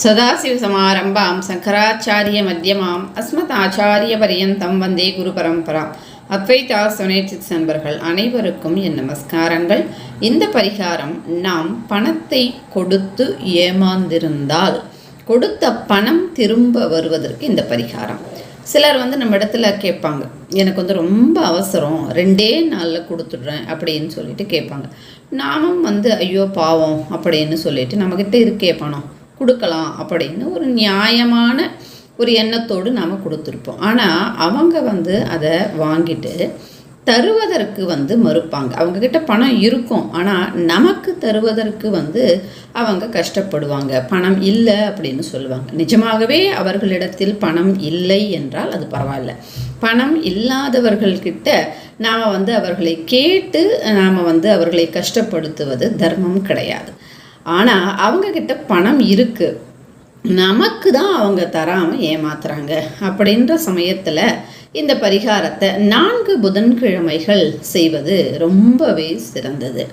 சதாசிவ சமாரம்பாம் சங்கராச்சாரிய மத்தியமாம் அஸ்மதாச்சாரிய பரியந்தம் வந்தே குரு பரம்பராம் அத்வைதா சுனேட்சித் நண்பர்கள் அனைவருக்கும் என் நமஸ்காரங்கள். இந்த பரிகாரம் நாம் பணத்தை கொடுத்து ஏமாந்திருந்தால் கொடுத்த பணம் திரும்ப வருவதற்கு இந்த பரிகாரம். சிலர் வந்து நம்ம இடத்துல கேட்பாங்க எனக்கு வந்து ரொம்ப அவசரம் ரெண்டே நாளில் கொடுத்துட்றேன் அப்படின்னு சொல்லிட்டு கேட்பாங்க. நானும் வந்து ஐயோ பாவம் அப்படின்னு சொல்லிட்டு நம்மக்கிட்ட இருக்கே பணம் கொடுக்கலாம் அப்படின்னு ஒரு நியாயமான ஒரு எண்ணத்தோடு நாம் கொடுத்துருப்போம். ஆனால் அவங்க வந்து அதை வாங்கிட்டு தருவதற்கு வந்து மறுப்பாங்க. அவங்கக்கிட்ட பணம் இருக்கும். ஆனால் நமக்கு தருவதற்கு வந்து அவங்க கஷ்டப்படுவாங்க. பணம் இல்லை அப்படின்னு சொல்லுவாங்க. நிஜமாகவே அவர்களிடத்தில் பணம் இல்லை என்றால் அது பரவாயில்ல. பணம் இல்லாதவர்கள்கிட்ட நாம் வந்து அவர்களை கேட்டு நாம் வந்து அவர்களை கஷ்டப்படுத்துவது தர்மம் கிடையாது. ஆனால் அவங்கக்கிட்ட பணம் இருக்குது நமக்கு தான் அவங்க தராமல் ஏமாத்துறாங்க. அப்படின்ற சமயத்தில் இந்த பரிகாரத்தை நான்கு புதன்கிழமைகள் செய்வது ரொம்பவே சிறந்தது.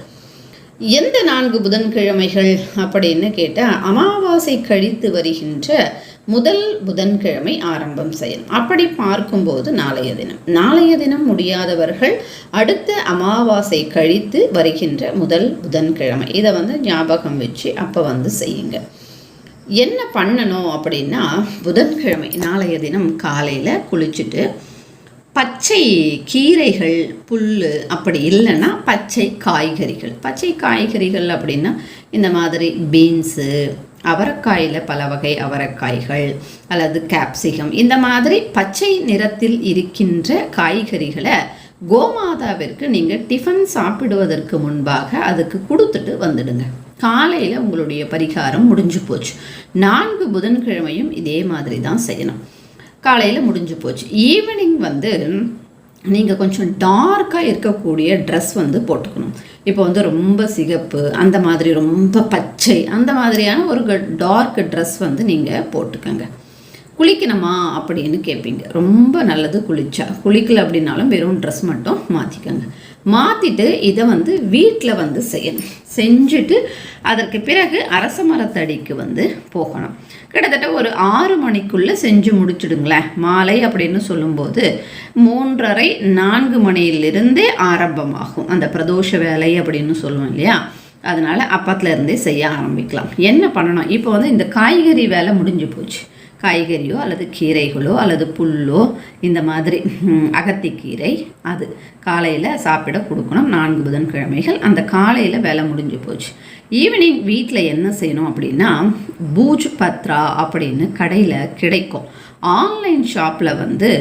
எந்த நான்கு புதன்கிழமைகள் அப்படின்னு கேட்டால் அமாவாசை கழித்து வருகின்ற முதல் புதன்கிழமை ஆரம்பம் செய்யணும் அப்படி பார்க்கும்போது நாளைய தினம். நாளைய தினம் முடியாதவர்கள் அடுத்த அமாவாசை கழித்து வருகின்ற முதல் புதன்கிழமை. இதை வந்து ஞாபகம் வச்சு அப்போ வந்து செய்யுங்க. என்ன பண்ணணும் அப்படின்னா புதன்கிழமை நாளைய தினம் காலையில் குளிச்சுட்டு பச்சை கீரைகள் புல் அப்படி இல்லைன்னா பச்சை காய்கறிகள். பச்சை காய்கறிகள் அப்படின்னா இந்த மாதிரி பீன்ஸு அவரைக்காயில் பல வகை அவரைக்காய்கள் அல்லது கேப்சிகம். இந்த மாதிரி பச்சை நிறத்தில் இருக்கின்ற காய்கறிகளை கோமாதாவிற்கு நீங்கள் டிஃபன் சாப்பிடுவதற்கு முன்பாக அதுக்கு கொடுத்துட்டு வந்துடுங்க. காலையில் உங்களுடைய பரிகாரம் முடிஞ்சு போச்சு. நான்கு புதன்கிழமையும் இதே மாதிரி தான் செய்யணும். காலையில் முடிஞ்சு போச்சு. ஈவினிங் வந்து நீங்கள் கொஞ்சம் டார்க்காக இருக்கக்கூடிய ட்ரெஸ் வந்து போட்டுக்கணும். இப்போ வந்து ரொம்ப சிகப்பு அந்த மாதிரி ரொம்ப பச்சை அந்த மாதிரியான ஒரு டார்க் ட்ரெஸ் வந்து நீங்கள் போட்டுக்கோங்க. குளிக்கணுமா அப்படின்னு கேட்பீங்க ரொம்ப நல்லது குளிச்சா குளிக்கல அப்படின்னாலும் வெறும் ட்ரெஸ் மட்டும் மாற்றிக்கோங்க மாற்றிட்டு இதை வந்து வீட்டில் வந்து செய்யணும். செஞ்சுட்டு அதற்கு பிறகு அரச மரத்தடிக்கு வந்து போகணும். கிட்டத்தட்ட ஒரு ஆறு மணிக்குள்ளே செஞ்சு முடிச்சிடுங்களேன். மாலை அப்படின்னு சொல்லும்போது மூன்றரை நான்கு மணியிலிருந்தே ஆரம்பமாகும். அந்த பிரதோஷ வேலை அப்படின்னு சொல்லுவோம் இல்லையா? அதனால் அப்பத்துலேருந்தே செய்ய ஆரம்பிக்கலாம். என்ன பண்ணணும்? இப்போ வந்து இந்த காய்கறி வேலை முடிஞ்சு போச்சு. காய்கறியோ அல்லது கீரைகளோ அல்லது புல்லோ இந்த மாதிரி அகத்திக்கீரை அது காலையில் சாப்பிட கொடுக்கணும். நான்கு புதன்கிழமைகள் அந்த காலையில் வேலை முடிஞ்சு போச்சு. ஈவினிங் வீட்டில் என்ன செய்யணும் அப்படின்னா பூஜ் பத்ரா அப்படின்னு கடையில் கிடைக்கும். ஆன்லைன் ஷாப்பில் வந்து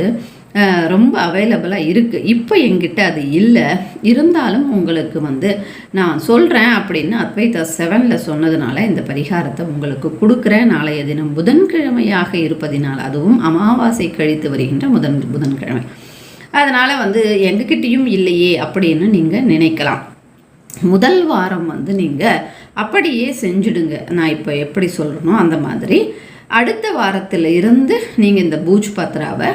ரொம்ப அவைலபிளாக இருக்குது இப்போ எங்கிட்ட அது இல்லை. இருந்தாலும் உங்களுக்கு வந்து நான் சொல்கிறேன் அப்படின்னு அத்வைதா செவனில் சொன்னதுனால இந்த பரிகாரத்தை உங்களுக்கு கொடுக்குறேன். நாளைய தினம் புதன்கிழமையாக இருப்பதினால் அதுவும் அமாவாசை கழித்து வருகின்ற முதன் புதன்கிழமை. அதனால் வந்து எங்ககிட்டேயும் இல்லையே அப்படின்னு நீங்கள் நினைக்கலாம். முதல் வாரம் வந்து நீங்கள் அப்படியே செஞ்சுடுங்க. நான் இப்போ எப்படி சொல்கிறனோ அந்த மாதிரி. அடுத்த வாரத்தில் இருந்து நீங்கள் இந்த பூஜ் பத்ராவை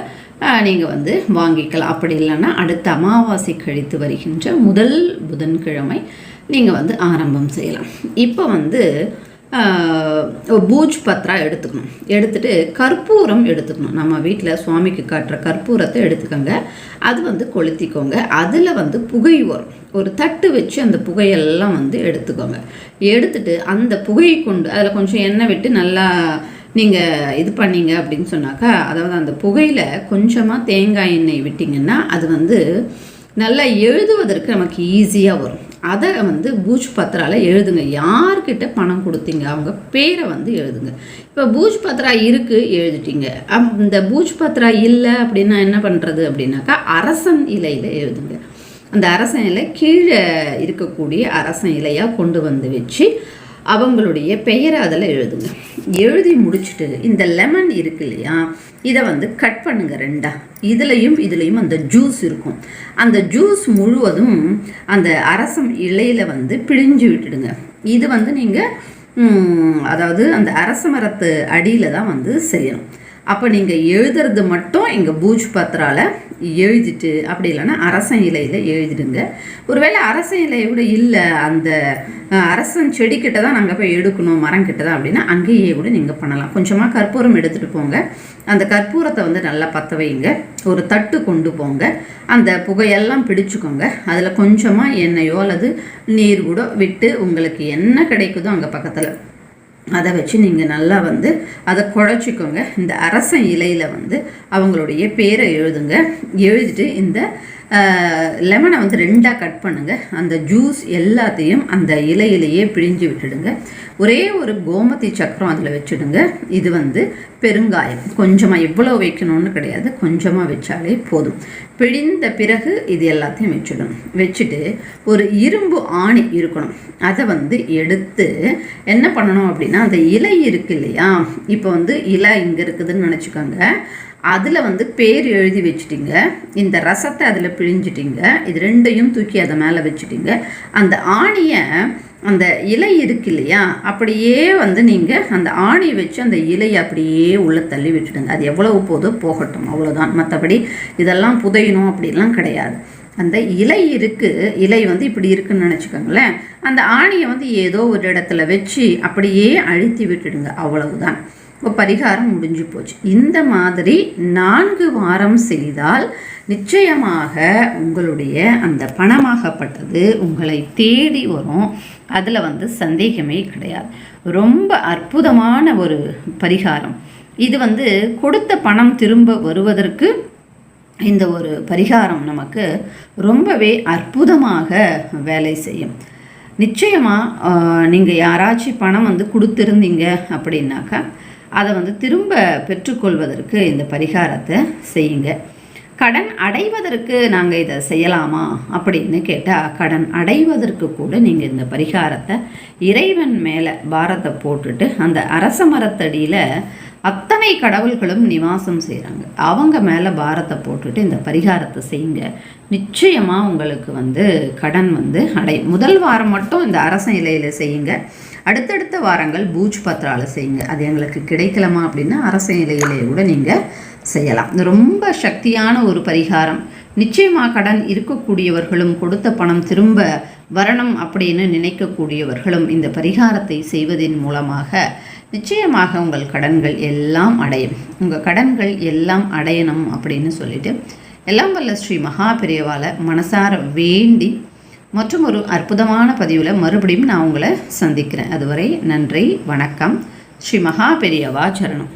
நீங்கள் வந்து வாங்கிக்கலாம். அப்படி இல்லைன்னா அடுத்த அமாவாசை கழித்து வருகின்ற முதல் புதன்கிழமை நீங்கள் வந்து ஆரம்பம் செய்யலாம். இப்போ வந்து பூஜ் பத்ரா எடுத்துக்கணும். எடுத்துகிட்டு கற்பூரம் எடுத்துக்கணும். நம்ம வீட்டில் சுவாமிக்கு காட்டுற கற்பூரத்தை எடுத்துக்கோங்க. அது வந்து கொளுத்திக்கோங்க. அதில் வந்து புகை வரும். ஒரு தட்டு வச்சு அந்த புகையெல்லாம் வந்து எடுத்துக்கோங்க. எடுத்துட்டு அந்த புகையை கொண்டு அதில் கொஞ்சம் எண்ணெய் விட்டு நல்லா நீங்கள் இது பண்ணீங்க அப்படின்னு சொன்னாக்கா அதாவது அந்த புகையில் கொஞ்சமாக தேங்காய் எண்ணெய் விட்டிங்கன்னா அது வந்து நல்லா எழுதுவதற்கு நமக்கு ஈஸியாக வரும். அதை வந்து பூஜ் பத்திரால எழுதுங்க. யார்கிட்ட பணம் கொடுத்தீங்க? அவங்க பேரை வந்து எழுதுங்க. இப்போ பூஜ் பத்ரா இருக்குது எழுதிட்டீங்க. இந்த பூஜ் பத்ரா இல்லை அப்படின்னா என்ன பண்ணுறது அப்படின்னாக்கா அரசன் இலையில் எழுதுங்க. அந்த அரசன் இலை கீழே இருக்கக்கூடிய அரசன் இலையாக கொண்டு வந்து வச்சு அவங்களுடைய பெயரை அதில் எழுதுங்க. எழுதி முடிச்சுட்டு இந்த லெமன் இருக்கு இல்லையா இதை வந்து கட் பண்ணுங்க ரெண்டா. இதுலேயும் இதுலேயும் அந்த ஜூஸ் இருக்கும். அந்த ஜூஸ் முழுவதும் அந்த அரசம் இலையில் வந்து பிழிஞ்சு விட்டுடுங்க. இது வந்து நீங்கள் அதாவது அந்த அரச மரத்து அடியில் தான் வந்து செய்யணும். அப்போ நீங்கள் எழுதுறது மட்டும் எங்கள் பூஜ் பத்திரால எழுதிட்டு அப்படி இல்லைன்னா அரசன் இலையில் எழுதிடுங்க. ஒருவேளை அரசன் இலையை கூட இல்லை அந்த அரசன் செடிக்கிட்ட தான் நாங்கள் போய் எடுக்கணும் மரம் கிட்ட தான் அப்படின்னா அங்கேயே கூட நீங்கள் பண்ணலாம். கொஞ்சமாக கற்பூரம் எடுத்துகிட்டு போங்க. அந்த கற்பூரத்தை வந்து நல்லா பற்ற வைங்க. ஒரு தட்டு கொண்டு போங்க. அந்த புகையெல்லாம் பிடிச்சுக்கோங்க. அதில் கொஞ்சமாக எண்ணெயோ அல்லது நீர் கூட விட்டு உங்களுக்கு என்ன கிடைக்குதோ அங்கே பக்கத்தில் அதை வச்சு நீங்கள் நல்லா வந்து அதை குழச்சிக்கோங்க. இந்த அரச இலையில் வந்து அவங்களுடைய பேரை எழுதுங்க. எழுதிட்டு இந்த லெமனை வந்து ரெண்டாக கட் பண்ணுங்கள் அந்த ஜூஸ் எல்லாத்தையும் அந்த இலையிலேயே பிழிஞ்சு விட்டுடுங்க. ஒரே ஒரு கோமதி சக்கரம் அதில் வச்சுடுங்க. இது வந்து பெருங்காயம். கொஞ்சமாக எவ்வளோ வைக்கணும்னு கிடையாது. கொஞ்சமாக வச்சாலே போதும். பிழிந்த பிறகு இது எல்லாத்தையும் வச்சுடணும். வச்சுட்டு ஒரு இரும்பு ஆணி இருக்கணும். அதை வந்து எடுத்து என்ன பண்ணணும் அப்படின்னா அந்த இலை இருக்கு இல்லையா? இப்போ வந்து இலை இங்கே இருக்குதுன்னு நினச்சிக்கோங்க. அதில் வந்து பேர் எழுதி வச்சுட்டிங்க. இந்த ரசத்தை அதில் பிழிஞ்சிட்டிங்க. இது ரெண்டையும் தூக்கி அதை மேலே வச்சுட்டிங்க. அந்த ஆணியை அந்த இலை இருக்கு இல்லையா அப்படியே வந்து நீங்கள் அந்த ஆணி வச்சு அந்த இலையை அப்படியே உள்ளே தள்ளி விட்டுடுங்க. அது எவ்வளவு போதோ போகட்டும் அவ்வளோதான் மற்றபடி இதெல்லாம் புதையணும் அப்படிலாம் கிடையாது. அந்த இலை இருக்குது இலை வந்து இப்படி இருக்குன்னு நினச்சிக்கோங்களேன். அந்த ஆணியை வந்து ஏதோ ஒரு இடத்துல வச்சு அப்படியே அழுத்தி விட்டுடுங்க. அவ்வளவுதான். இப்போ பரிகாரம் முடிஞ்சு போச்சு. இந்த மாதிரி நான்கு வாரம் செய்தால் நிச்சயமாக உங்களுடைய அந்த பணமாகப்பட்டது உங்களை தேடி வரும். அதில் வந்து சந்தேகமே கிடையாது. ரொம்ப அற்புதமான ஒரு பரிகாரம். இது வந்து கொடுத்த பணம் திரும்ப வருவதற்கு இந்த ஒரு பரிகாரம் நமக்கு ரொம்பவே அற்புதமாக வேலை செய்யும். நிச்சயமாக நீங்கள் யாராச்சும் பணம் வந்து கொடுத்துருந்தீங்க அப்படின்னாக்கா அதை வந்து திரும்ப பெற்றுக்கொள்வதற்கு இந்த பரிகாரத்தை செய்யுங்க. கடன் அடைவதற்கு நாங்கள் இதை செய்யலாமா அப்படின்னு கேட்டால் கடன் அடைவதற்கு கூட நீங்கள் இந்த பரிகாரத்தை இறைவன் மேலே பாரத்தை போட்டுட்டு அந்த அரச மரத்தடியில் அத்தனை கடவுள்களும் நிவாசம் செய்கிறாங்க அவங்க மேலே பாரத்தை போட்டுட்டு இந்த பரிகாரத்தை செய்யுங்க. நிச்சயமாக உங்களுக்கு வந்து கடன் வந்து அடை முதல் வாரம் மட்டும் இந்த அரச இலையில் செய்யுங்க. அடுத்தடுத்த வாரங்கள் பூஜ் பத்ரால செய்யுங்க. அது எங்களுக்கு கிடைக்கலமா அப்படின்னா அரச நிலையிலேயே கூட நீங்கள் செய்யலாம். ரொம்ப சக்தியான ஒரு பரிகாரம். நிச்சயமாக கடன் இருக்கக்கூடியவர்களும் கொடுத்த பணம் திரும்ப வரணும் அப்படின்னு நினைக்கக்கூடியவர்களும் இந்த பரிகாரத்தை செய்வதன் மூலமாக நிச்சயமாக உங்கள் கடன்கள் எல்லாம் அடையும். உங்கள் கடன்கள் எல்லாம் அடையணும் அப்படின்னு சொல்லிட்டு எல்லாம் வல்ல ஸ்ரீ மகா பெரியவால மனசார வேண்டி மற்றும் ஒரு அற்புதமான பதிவில் மறுபடியும் நான் உங்களை சந்திக்கிறேன். அதுவரை நன்றி வணக்கம். ஸ்ரீ மகா பெரியவா சரணம்.